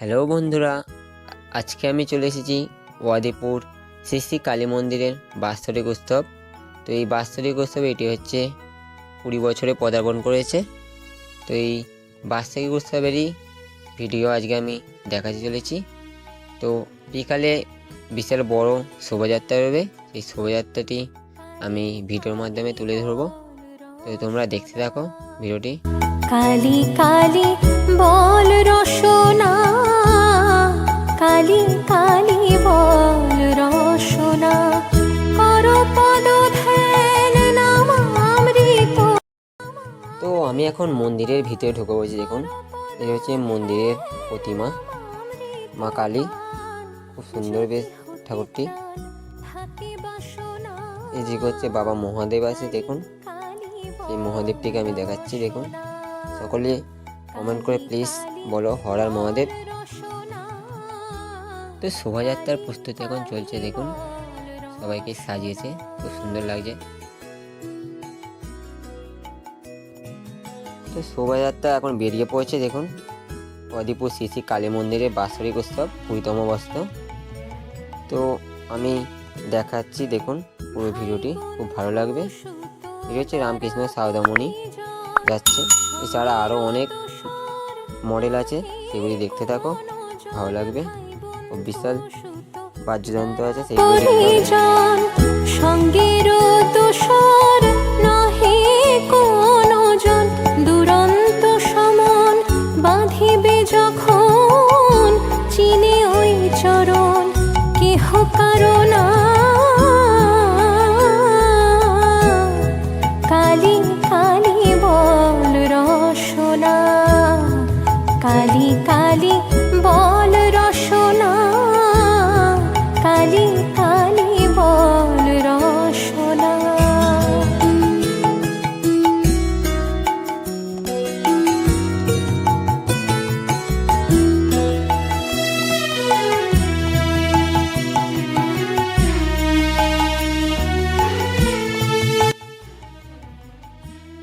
Hello বন্ধুরা, আজকে আমি চলে এসেছি ওয়াদিপুর শ্রী শ্রী কালী মন্দিরের বাৎসরিক উৎসব। তো এই বাৎসরিক উৎসব এটি হচ্ছে কুড়ি বছরে পদার্পণ করেছে। তো এই বাৎসরিক উৎসবেরই ভিডিও আজকে আমি দেখাতে চলেছি। তো বিকালে বিশাল বড় শোভাযাত্রা হবে সেই শোভাযাত্রাটি আমি ভিডিওর মাধ্যমে তুলে ধরবো। তো তোমরা দেখতে থাকো ভিডিওটি। কালি কালি আমি এখন মন্দিরের ভিতরে ঢুকে পড়েছি, দেখুন। এই হচ্ছে মন্দিরের প্রতিমা। মা কালী, খুব সুন্দর বেশ ঠাকুরটি। যে হচ্ছে বাবা মহাদেব আছে, দেখুন। এই মহাদেবটিকে আমি দেখাচ্ছি, দেখুন। সকলে কমেন্ট করে প্লিজ বলো হরার মহাদেব। তো শোভাযাত্রার প্রস্তুতি এখন চলছে, দেখুন। সবাইকে সাজিয়েছে, খুব সুন্দর লাগছে। তো শোভাযাত্রা এখন বেরিয়ে পড়েছে, দেখুন। অদিপুর শ্রী কালী মন্দিরে বাৎসরিক উৎসব কুড়িতম বস্ত্র। তো আমি দেখাচ্ছি, দেখুন, পুরো ভিডিওটি। খুব ভালো লাগবে। এটি হচ্ছে রামকৃষ্ণ সাউদামণি যাচ্ছে। এছাড়া আরও অনেক মডেল আছে, সেগুলি দেখতে থাকো। ভালো লাগবে। ও বিশাল বাদ্যযন্ত্র আছে, সেগুলি সঙ্গের নহে কোন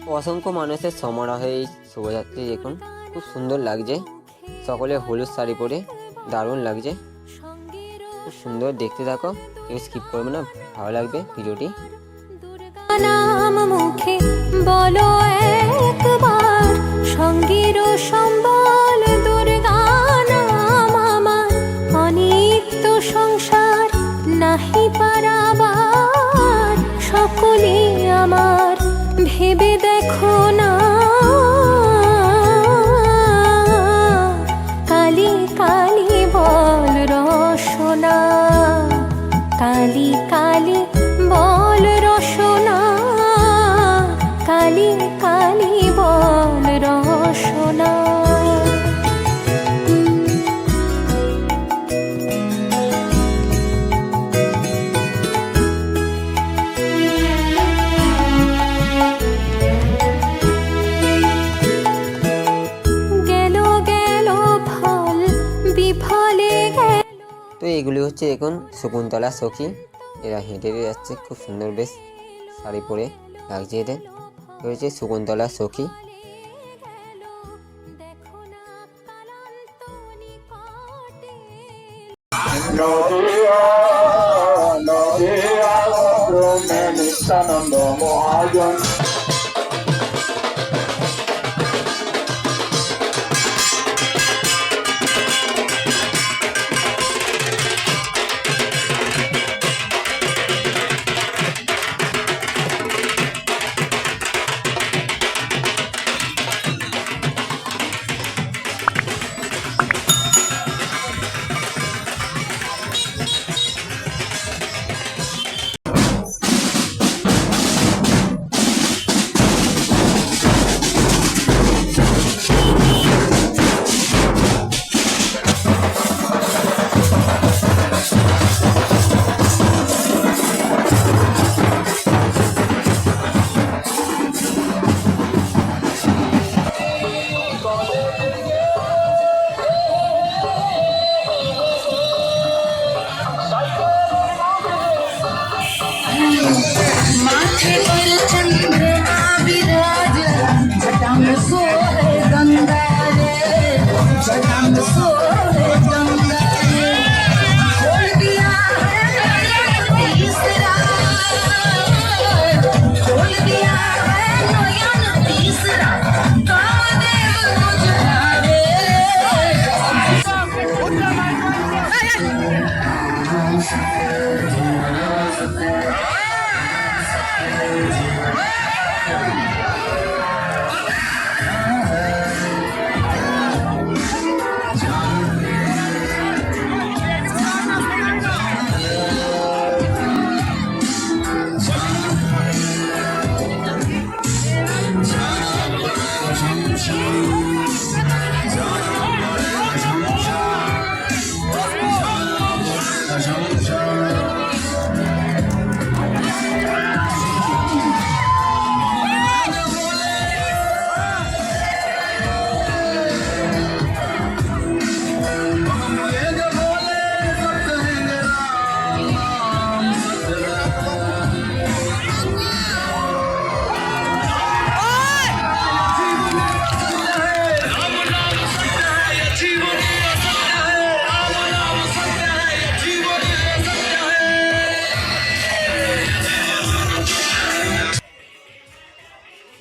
অসংখ্য মানুষের সমারোহে এই শোভাযাত্রী দেখুন। খুব সুন্দর লাগছে। সকলে হলুদ শাড়ি পরে দারুণ লাগছে। খুব সুন্দর দেখতে থাকো। কেউ স্কিপ করবে না, ভালো লাগবে ভিডিওটি। বলো সঙ্গীর সংসার নাহি পারাবার সকলে আমার। ভেবে দেখো না। এগুলি হচ্ছে এখন শকুন্তলা, সখী। এরা হেঁটে হেঁটে যাচ্ছে, খুব সুন্দর বেশ শাড়ি পরে লাগছে এদের। হচ্ছে শকুন্তলা, সখী। নদিয়া নদিয়া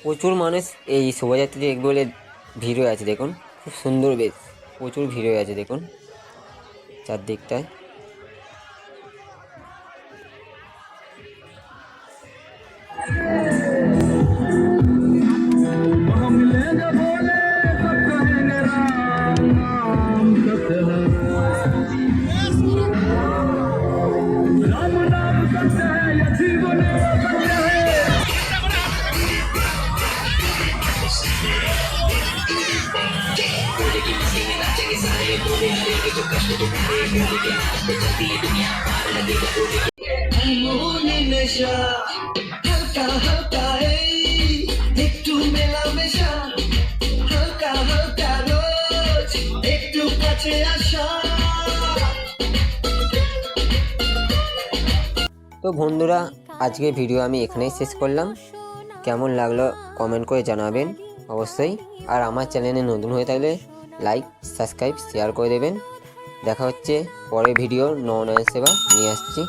প্রচুর মানুষ এই শোভাযাত্রী বলে ভিড় হয়ে আছে, দেখুন। খুব সুন্দর বেশ, প্রচুর ভিড় হয়ে আছে, দেখুন। চারদিকটায়। তো বন্ধুরা আজকে ভিডিও আমি এখানেই শেষ করলাম। কেমন লাগল কমেন্ট করে জানাবেন অবশ্যই। আর আমার চ্যানেলে নতুন হয়ে থাকলে লাইক সাবস্ক্রাইব শেয়ার করে দেবেন। দেখা হচ্ছে পরের ভিডিও নয় সেবা নিয়ে আসছি।